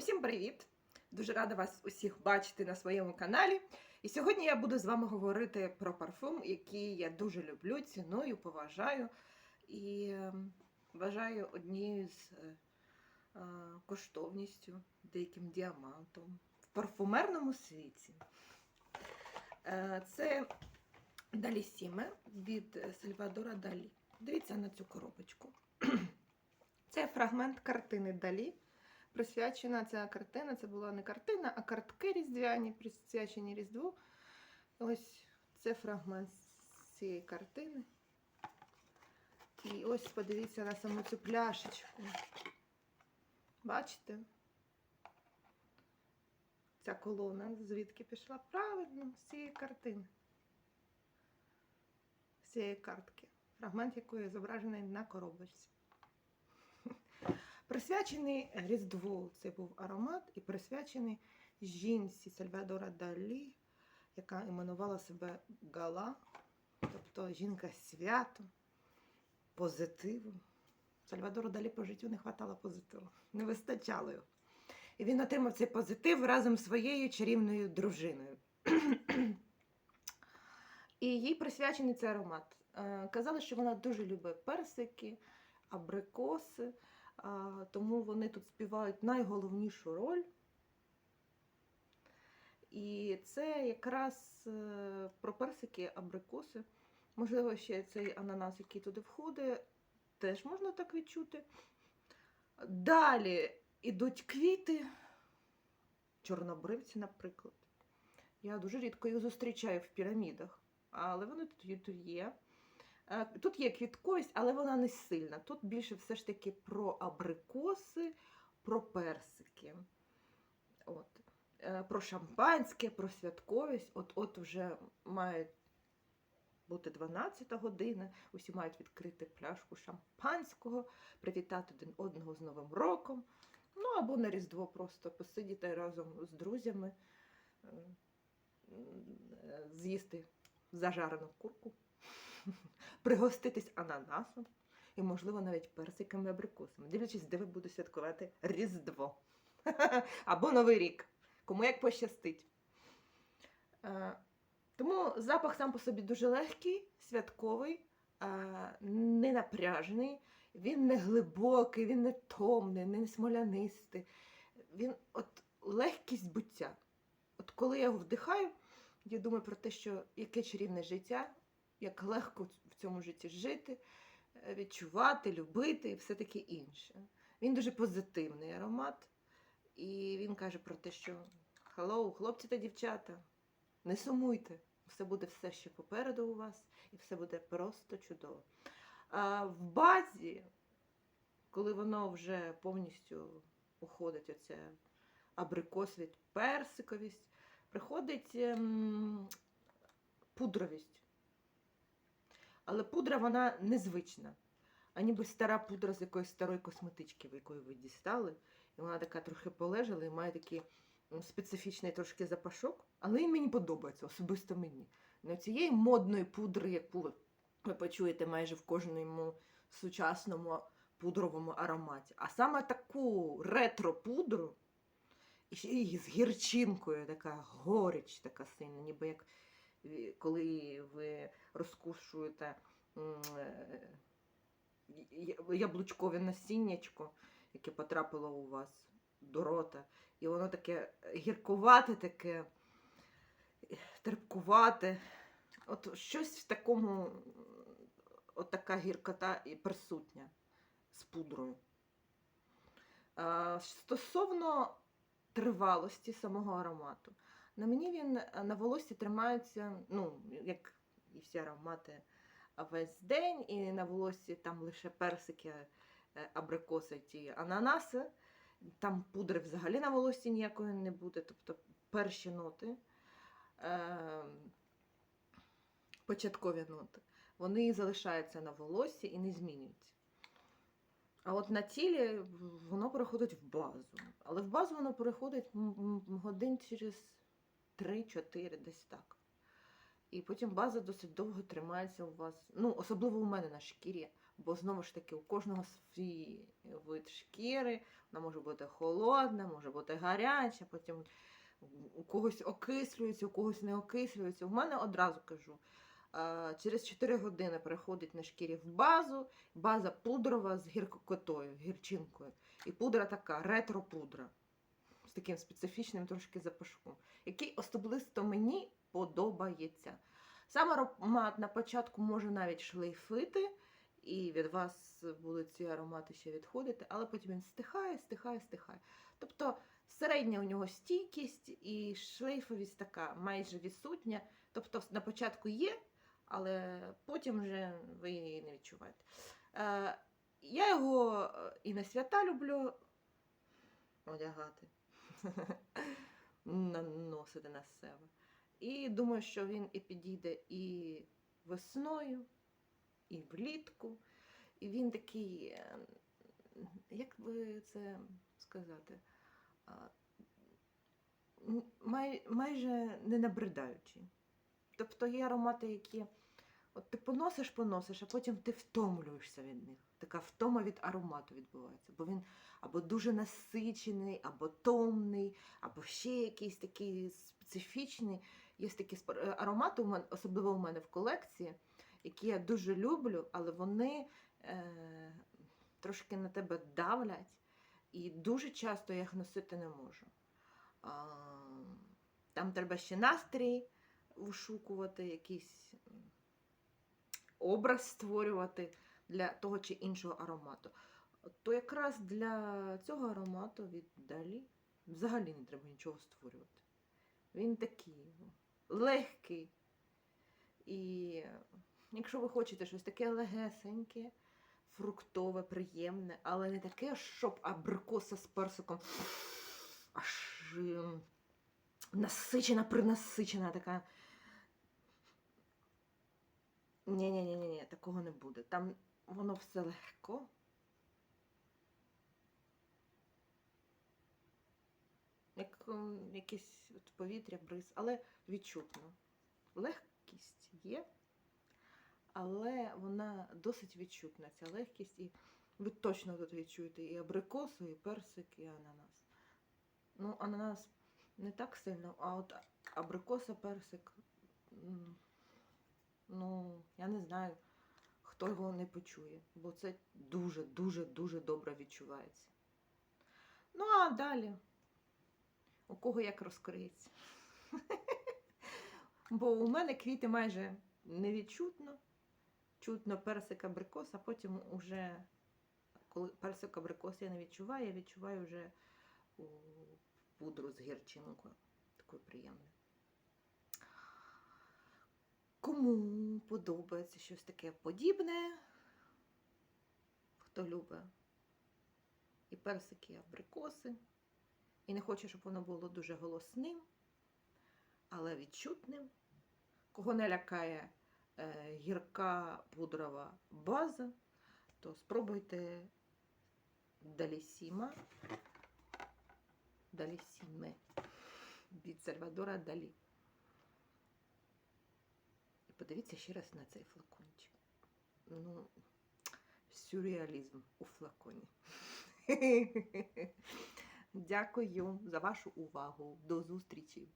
Усім привіт! Дуже рада вас усіх бачити на своєму каналі. І сьогодні я буду з вами говорити про парфум, який я дуже люблю, ціную, поважаю і е, вважаю однією з е, е, коштовністю, деяким діамантом в парфумерному світі. Е, Це Далісіме від Сальвадора Далі. Дивіться на цю коробочку. Це фрагмент картини Далі. Присвячена ця картина. Це була не картина, а картки різдвяні, присвячені Різдву. Ось це фрагмент цієї картини. І ось подивіться на саму цю пляшечку. Бачите? Ця колона звідки пішла? Правильно, з цієї картини. З цієї картки. Фрагмент якої зображений на коробочці. Присвячений Різдву це був аромат і присвячений жінці Сальвадора Далі, яка іменувала себе Гала, тобто жінка свято, позитиву. Сальвадору Далі по життю не вистачало позитиву, не вистачало його. І він отримав цей позитив разом з своєю чарівною дружиною. І їй присвячений цей аромат. Е, Казали, що вона дуже любить персики, абрикоси. Тому вони тут співають найголовнішу роль. І це якраз е, про персики, абрикоси. Можливо, ще цей ананас, який туди входить, теж можна так відчути. Далі йдуть квіти, чорнобривці, наприклад. Я дуже рідко їх зустрічаю в пірамідах, але вони тут є. Е, Тут є квітковість, але вона не сильна. Тут більше все ж таки про абрикоси, про персики. От. Е, Про шампанське, про святковість. От от вже має бути 12 година. Усі мають відкрити пляшку шампанського, привітати один одного з Новим роком. Ну або на Різдво просто посидіти разом з друзями, з'їсти зажарену курку пригоститись ананасом і, можливо, навіть персиками абрикосами, дивлячись, де ви будете святкувати Різдво або Новий рік. Кому як пощастить. Е, Тому запах сам по собі дуже легкий, святковий, е, не напряжений, він не глибокий, він не томний, не смолянистий. Він от легкість буття. От коли я його вдихаю, я думаю про те, що яке чарівне життя, як легко в цьому житті жити, е, відчувати, любити і все таке інше. Він дуже позитивний аромат, і він каже про те, що hello, хлопці та дівчата, не сумуйте, все буде все ще попереду у вас, і все буде просто чудово. А в базі, коли воно вже повністю уходить, оця абрикосвість, персиковість, приходить ем, пудровість. Але пудра вона незвична. А ніби стара пудра з якоїсь старої косметички, в якої ви дістали. І вона така трохи полежала і має такий специфічний трошки запашок. Але він мені подобається, особисто мені. Не цієї модної пудри, яку ви почуєте майже в кожному сучасному пудровому ароматі. А саме таку ретро-пудру, і з гірчинкою, така горіч, така сильна, ніби як е, коли ви розкушуєте е, яблучкове насіннячко, яке потрапило у вас до рота. І воно таке гіркувате, таке е, терпкувате. От щось в такому, от така гіркота і присутня з пудрою. Стосовно тривалості самого аромату. На мені він е, на волосі тримається, ну, як і всі аромати, весь день, і на волосі там лише персики, е, абрикоси, ті ананаси. Там пудри взагалі на волосі ніякої не буде, тобто перші ноти, е, початкові ноти, вони залишаються на волосі і не змінюються. А от на тілі воно переходить в базу. Але в базу воно переходить годин через 3-4, десь так. І потім база досить довго тримається у вас. Ну, особливо у мене на шкірі. Бо знову ж таки, у кожного свій вид шкіри, вона може бути холодна, може бути гаряча, потім у когось окислюється, у когось не окислюється. У мене одразу кажу. е, Через 4 години переходить на шкірі в базу, база пудрова з гіркотою, гірчинкою. І пудра така, ретро-пудра з таким специфічним трошки запашком, який особисто мені подобається. Сам аромат на початку може навіть шлейфити, і від вас будуть ці аромати ще відходити, але потім він стихає, стихає, стихає. Тобто середня у нього стійкість і шлейфовість така майже відсутня. Тобто на початку є, але потім вже ви її не відчуваєте. Е, я його е, і на свята люблю одягати, наносити на себе. І думаю, що він і підійде і весною, і влітку. І він такий, е, як би це сказати, май, майже не набридаючий. Тобто є аромати, які от ти поносиш, поносиш, а потім ти втомлюєшся від них. Така втома від аромату відбувається. Бо він або дуже насичений, або томний, або ще якийсь такий специфічний. Є такі е, аромати, особливо у мене в колекції, які я дуже люблю, але вони е, трошки на тебе давлять, і дуже часто я їх носити не можу. Там треба ще настрій вишукувати, якийсь образ створювати для того чи іншого аромату. То якраз для цього аромату від Далі взагалі не треба нічого створювати. Він такий легкий. І якщо ви хочете щось таке легесеньке, фруктове, приємне, але не таке, щоб абрикоса з персиком аж ем, насичена, принасичена така. Ні-ні-ні, такого не буде. Там воно все легко. Як ем, якесь от повітря, бриз, але відчутно. Легкість є, але вона досить відчутна, ця легкість, і ви точно тут відчуєте і абрикосу, і персик, і ананас. Ну, ананас не так сильно, а от абрикоса, персик. Ну, я не знаю, хто його не почує, бо це дуже-дуже дуже добре відчувається. Ну, а далі, у кого як розкриється. Бо у мене квіти майже невідчутно. Чутно персик абрикос, а потім уже, коли персик абрикос я не відчуваю, я відчуваю вже пудру з гірчинкою. Такою приємною. Кому подобається щось таке подібне, хто любить і персики, і абрикоси, і не хоче, щоб воно було дуже голосним, але відчутним, кого не лякає е, гірка пудрова база, то спробуйте Далісіма. Далісіме від Сальвадора Далі. І подивіться ще раз на цей флакончик. Ну, сюрреалізм у флаконі. Дякую за вашу увагу. До зустрічі.